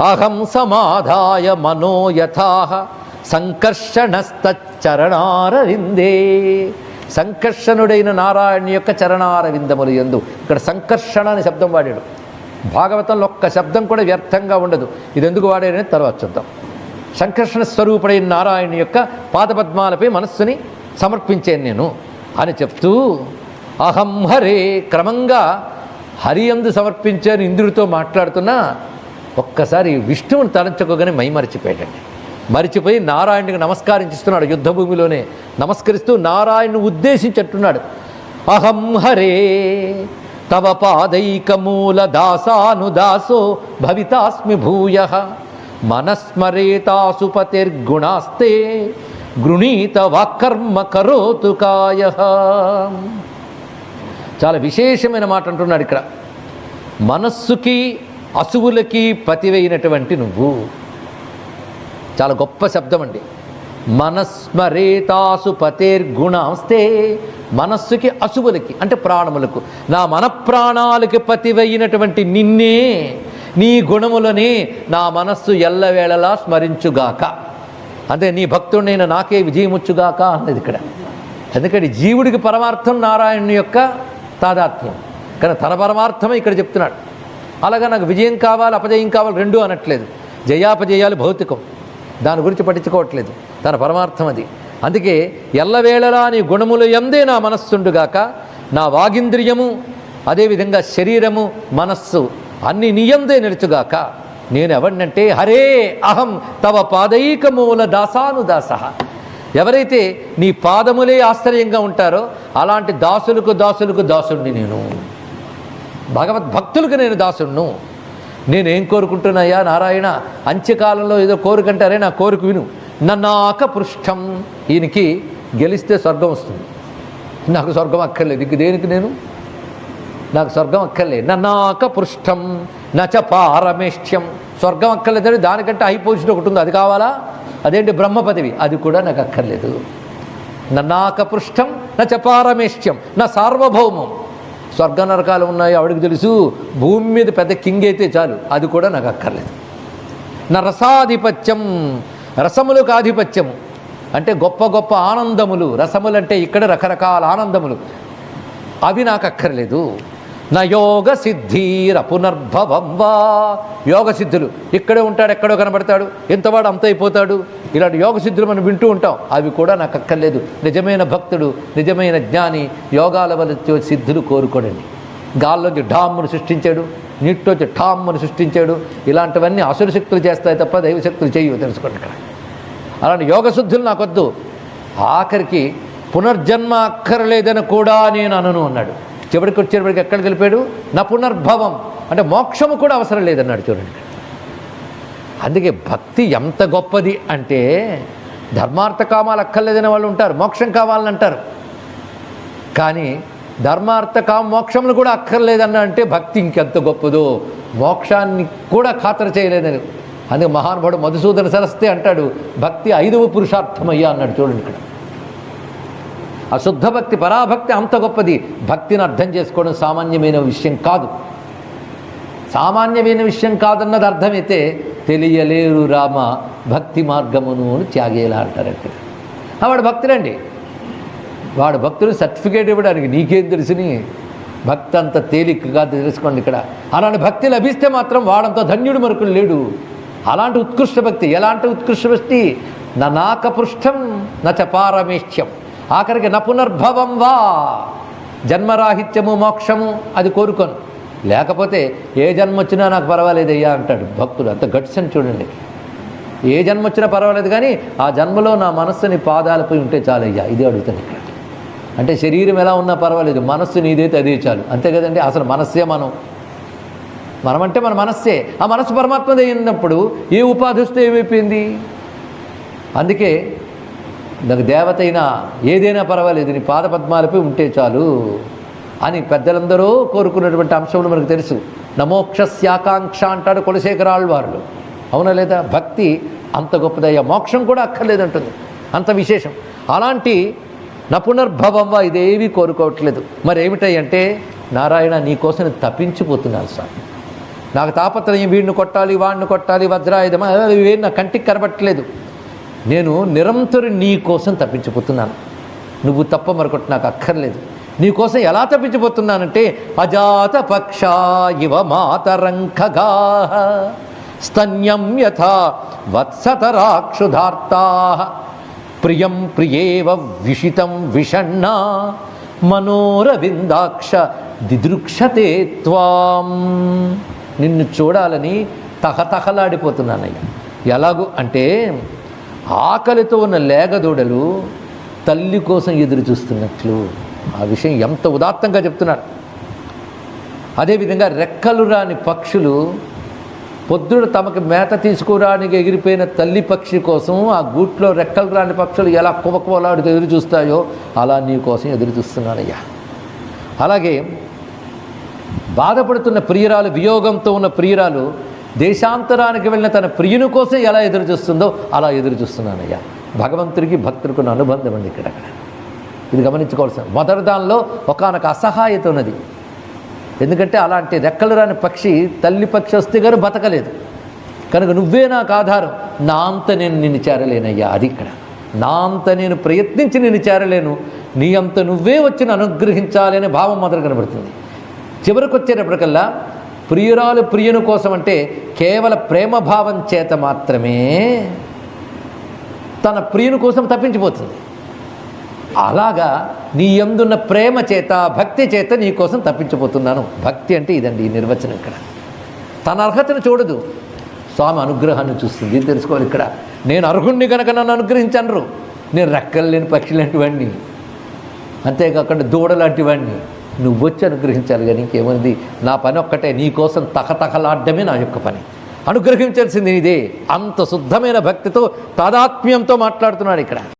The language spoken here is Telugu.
అహం సమాధాయ మనోయథా సంకర్షణస్తరణారవిందే సంకర్షణుడైన నారాయణ యొక్క చరణారవిందములు ఎందు. ఇక్కడ సంకర్షణ అనే శబ్దం వాడాడు. భాగవతంలో ఒక్క శబ్దం కూడా వ్యర్థంగా ఉండదు. ఇది ఎందుకు వాడాడని తర్వాత చూద్దాం. సంకర్షణ స్వరూపుడైన నారాయణ యొక్క పాదపద్మాలపై మనస్సుని సమర్పించాను నేను అని చెప్తూ అహం హరే క్రమంగా హరి అందు సమర్పించాను ఇంద్రుడితో మాట్లాడుతున్నా ఒక్కసారి విష్ణువుని తలంచుకోగానే మై మరిచిపోయాడండి. మరిచిపోయి నారాయణుడికి నమస్కరించిస్తున్నాడు యుద్ధభూమిలోనే. నమస్కరిస్తూ నారాయణను ఉద్దేశించట్టున్నాడు అహం హరే తవ పాదైకమూల దాసానుదాసో భవితాస్మి భూయ. మనస్మరేతాసుపతిర్గుణాస్తే గృణీత వాకర్మ కరోతు కాయ. చాలా విశేషమైన మాట అంటున్నాడు ఇక్కడ. మనస్సుకి అసువులకి పతివైనటువంటి నువ్వు. చాలా గొప్ప శబ్దం అండి మనస్మరేతాసు పతేర్గుణాస్తే మనస్సుకి అసువులకి అంటే ప్రాణములకు. నా మన ప్రాణాలకి పతివైనటువంటి నిన్నే నీ గుణములని నా మనస్సు ఎల్లవేళలా స్మరించుగాక. అంటే నీ భక్తుడైన నాకే విజయముచ్చుగాక అన్నది ఇక్కడ. ఎందుకంటే జీవుడికి పరమార్థం నారాయణుని యొక్క తాదాత్మ్యం. కానీ తన పరమార్థమే ఇక్కడ చెప్తున్నాడు. అలాగా నాకు విజయం కావాలి అపజయం కావాలి రెండు అనట్లేదు. జయాపజయాలు భౌతికం. దాని గురించి పట్టించుకోవట్లేదు. తన పరమార్థం అది. అందుకే ఎల్లవేళలా నీ గుణములు ఎందే నా మనస్సుండుగాక నా వాగింద్రియము అదేవిధంగా శరీరము మనస్సు అన్ని నియందే నిలుచుగాక నేను ఎవరినంటే హరే అహం తవ పాదైకమూల దాసాను దాస ఎవరైతే నీ పాదములే ఆశ్చర్యంగా ఉంటారో అలాంటి దాసులకు దాసులకు దాసుడిని నేను. భగవద్భక్తులకు నేను దాసుడును నేనేం కోరుకుంటున్నాయా నారాయణ? అంత్యకాలంలో ఏదో కోరికంటారే నా కోరిక విను. నన్నాక పృష్టం. ఈయనకి గెలిస్తే స్వర్గం వస్తుంది. నాకు స్వర్గం అక్కర్లేదు. ఇంక దేనికి నేను? నాకు స్వర్గం అక్కర్లేదు. నన్నాక పృష్టం. నచ పారమేష్ట్యం స్వర్గం అక్కర్లేదని దానికంటే హై పొజిషన్ ఒకటి ఉంది. అది కావాలా? అదేంటి బ్రహ్మ పదవి? అది కూడా నాకు అక్కర్లేదు. నన్నాక పృష్టం. నచ పారమేష్ట్యం నా సార్వభౌమం. స్వర్గ నరకాలు ఉన్నాయి ఆవిడకి తెలుసు. భూమి మీద పెద్ద కింగ్ అయితే చాలు. అది కూడా నాకు అక్కర్లేదు. నా రసాధిపత్యం రసములకు ఆధిపత్యము అంటే గొప్ప గొప్ప ఆనందములు. రసములు అంటే ఇక్కడ రకరకాల ఆనందములు. అవి నాకు అక్కర్లేదు. నా యోగ సిద్ధిర పునర్భవం వా. యోగ సిద్ధులు. ఇక్కడే ఉంటాడు ఎక్కడో కనబడతాడు. ఎంతవాడు అంత అయిపోతాడు. ఇలాంటి యోగ సిద్ధులు మనం వింటూ ఉంటాం. అవి కూడా నాకు అక్కర్లేదు. నిజమైన భక్తుడు నిజమైన జ్ఞాని యోగాల వల్ల సిద్ధులు కోరుకోడండి. గాల్లోంచి ఢామ్మును సృష్టించాడు. నీటిలోంచి ఠామ్మును సృష్టించాడు. ఇలాంటివన్నీ అసుర శక్తులు చేస్తాయి తప్ప దైవ శక్తులు చేయవు తెలుసుకోండి ఇక్కడ. అలాంటి యోగ శుద్ధులు నాకొద్దు ఆఖరికి పునర్జన్మ అక్కర్లేదని కూడా నేను అనను అన్నాడు. చివరికి వచ్చేటప్పటికి ఎక్కడికి వెళ్ళిపోయాడు? నా పునర్భవం. అంటే మోక్షము కూడా అవసరం లేదన్నాడు చూడండి అందుకే భక్తి ఎంత గొప్పది అంటే ధర్మార్థ కామాలు అక్కర్లేదని వాళ్ళు ఉంటారు మోక్షం కావాలని అంటారు. కానీ ధర్మార్థ కామ మోక్షములు కూడా అక్కర్లేదన్న అంటే భక్తి ఇంకెంత గొప్పదో మోక్షాన్ని కూడా ఖాతరు చేయలేదని. అందుకే మహానుభావుడు మధుసూదన సరస్తే అంటాడు భక్తి ఐదవ పురుషార్థమయ్యా అన్నాడు చూడండి ఇక్కడ. అశుద్ధ భక్తి పరాభక్తి అంత గొప్పది. భక్తిని అర్థం చేసుకోవడం సామాన్యమైన విషయం కాదు. సామాన్యమైన విషయం కాదన్నది అర్థమైతే తెలియలేరు రామ భక్తి మార్గమును అని త్యాగేలా అంటారు వాడు భక్తుడండి వాడు భక్తుడు సర్టిఫికేట్ ఇవ్వడానికి నీకేం తెలుసుని? భక్తి అంత తేలికగా తెలుసుకోండి ఇక్కడ. అలాంటి భక్తి లభిస్తే మాత్రం వాడంత ధన్యుడు మరొకడు లేడు. అలాంటి ఉత్కృష్ట భక్తి ఎలాంటి ఉత్కృష్ట భక్తి? నా నాకపృష్టం నచ పారమేష్ట్యం ఆఖరికి న పునర్భవం వా. జన్మరాహిత్యము మోక్షము అది కోరుకోను. లేకపోతే ఏ జన్మ వచ్చినా నాకు పర్వాలేదయ్యా అంటాడు భక్తుడు. అంత గట్సని చూడండి. ఏ జన్మ వచ్చినా పర్వాలేదు కానీ ఆ జన్మలో నా మనస్సుని పాదాలపై ఉంటే చాలయ్యా ఇది అడుగుతాను ఇక్కడ. అంటే శరీరం ఎలా ఉన్నా పర్వాలేదు మనస్సు నీదైతే అదే చాలు. అంతే కదండి అసలు మనస్సే మనం. మనమంటే మన మనస్సే. ఆ మనస్సు పరమాత్మది అయినప్పుడు ఏ ఉపాధి వస్తే ఏమైపోయింది? అందుకే నాకు దేవత అయినా ఏదైనా పర్వాలేదు నీ పాద పద్మాలపై ఉంటే చాలు. అని పెద్దలందరూ కోరుకున్నటువంటి అంశములు మనకు తెలుసు. నమోక్షస్యాకాంక్ష అంటాడు కులశేఖరాళ్వారులు అవునా లేదా? భక్తి అంత గొప్పదయ్యా. మోక్షం కూడా అక్కర్లేదంటుంది. అంత విశేషం. అలాంటి నపునర్భవం ఇదేవి కోరుకోవట్లేదు. మరి ఏమిటంటే నారాయణ నీకోసం తప్పించిపోతున్నాను సార్. నాకు తాపత్రయం వీడిని కొట్టాలి వాడిని కొట్టాలి వజ్రాయుధమా ఇవేం నా కంటికి కనబట్టలేదు. నేను నిరంతరం నీ కోసం తప్పించిపోతున్నాను. నువ్వు తప్ప మరొకటి నాకు అక్కర్లేదు. నీకోసం ఎలా తప్పించిపోతున్నానంటే అజాత పక్ష ఇవ మాతరంఖగా స్తన్యం యథా వత్సతరాక్షుధార్తా ప్రియం ప్రియేవ విషితం విషణ్ణా మనోరవిందాక్ష దిదృక్షతే త్వాం. నిన్ను చూడాలని తహతహలాడిపోతున్నానయ్యా. ఎలాగూ అంటే ఆకలితో ఉన్న లేగదూడలు తల్లి కోసం ఎదురు చూస్తున్నట్లు ఆ విషయం ఎంత ఉదాత్తంగా చెప్తున్నాడు అదేవిధంగా రెక్కలు రాని పక్షులు పొద్దున తమకు మేత తీసుకురానికి ఎగిరిపోయిన తల్లి పక్షి కోసం ఆ గూట్లో రెక్కలు రాని పక్షులు ఎలా కువకువలాడుతూ ఎదురు చూస్తాయో అలా నీ కోసం ఎదురు చూస్తున్నానయ్యా. అలాగే బాధపడుతున్న ప్రియురాలు వియోగంతో ఉన్న ప్రియురాలు దేశాంతరానికి వెళ్ళిన తన ప్రియుని కోసం ఎలా ఎదురు చూస్తుందో అలా ఎదురు చూస్తున్నానయ్యా. భగవంతుడికి భక్తుడికి అనుబంధం అండి ఇక్కడ ఇది గమనించుకోవాల్సిన మొదటి దానిలో ఒకనొక అసహాయత ఉన్నది. ఎందుకంటే అలాంటి రెక్కలు రాని పక్షి తల్లి పక్షి వస్తే గారు బతకలేదు. కనుక నువ్వే నాకు ఆధారం. నా అంత నేను నిన్ను చేరలేనయ్యా అది ఇక్కడ. నా అంత నేను ప్రయత్నించి నిన్ను చేరలేను. నీ అంత నువ్వే వచ్చి అనుగ్రహించాలనే అనుగ్రహించాలి అనే భావం మొదలు కనబడుతుంది. చివరికి వచ్చేటప్పటికల్లా ప్రియురాలు ప్రియుని కోసం అంటే కేవల ప్రేమభావం చేత మాత్రమే తన ప్రియుని కోసం తప్పించిపోతుంది. అలాగా నీ ఎందున్న ప్రేమ చేత భక్తి చేత నీ కోసం తప్పించబోతున్నాను. భక్తి అంటే ఇదండి ఈ నిర్వచనం ఇక్కడ. తన అర్హతను చూడదు. స్వామి అనుగ్రహాన్ని చూస్తుంది. ఇది తెలుసుకోవాలి ఇక్కడ. నేను అర్హుణ్ణి కనుక నన్ను అనుగ్రహించనరు. నేను రెక్కలు లేని పక్షి లాంటివాడిని అంతేకాకుండా దూడ లాంటి నువ్వు వచ్చి అనుగ్రహించాలి కానీ ఇంకేముంది? నా పని ఒక్కటే. నీ కోసం తకతకలాడడమే నా యొక్క పని. అనుగ్రహించాల్సింది ఇదే. అంత శుద్ధమైన భక్తితో తాదాత్మ్యంతో మాట్లాడుతున్నాడు ఇక్కడ.